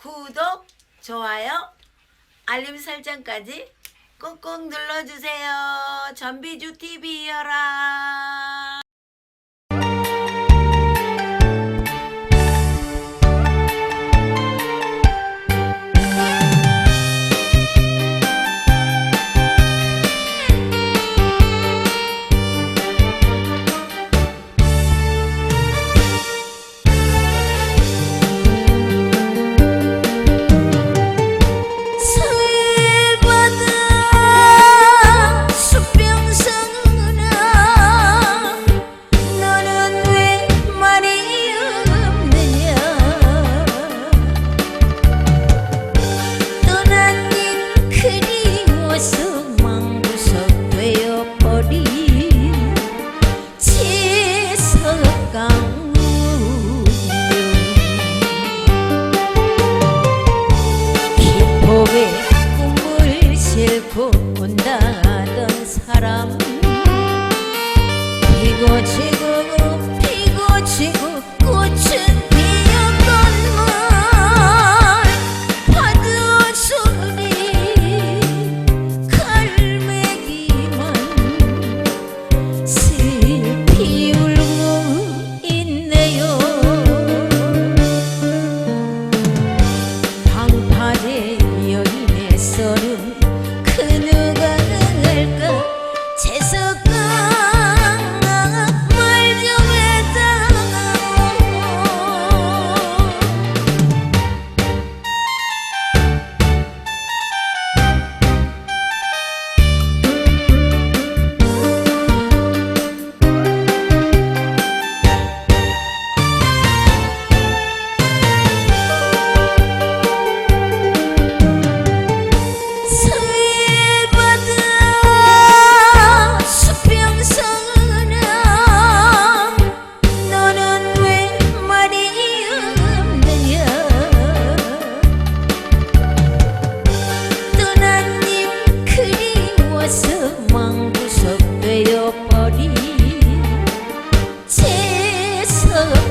구독, 좋아요, 알림 설정까지 꾹꾹 눌러주세요. 전비주TV여라. даром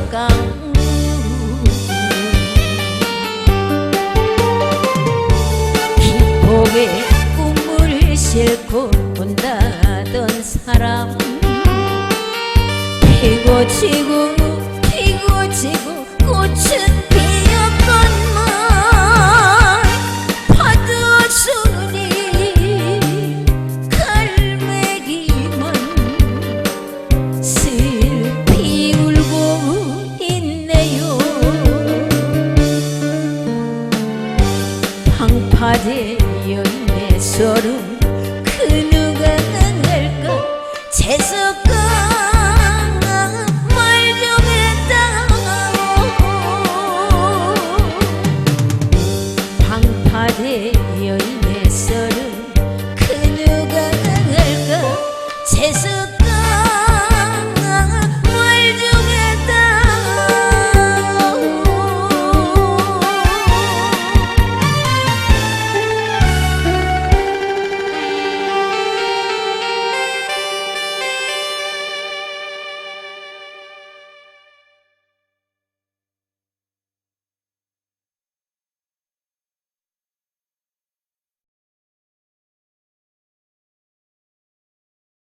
가까운 기포의 꿈을 싣고 본다던 사람 피고 지고 황파제 연애 소름. 그 누가 알까? 재석가 말 좀 했다고 방파제여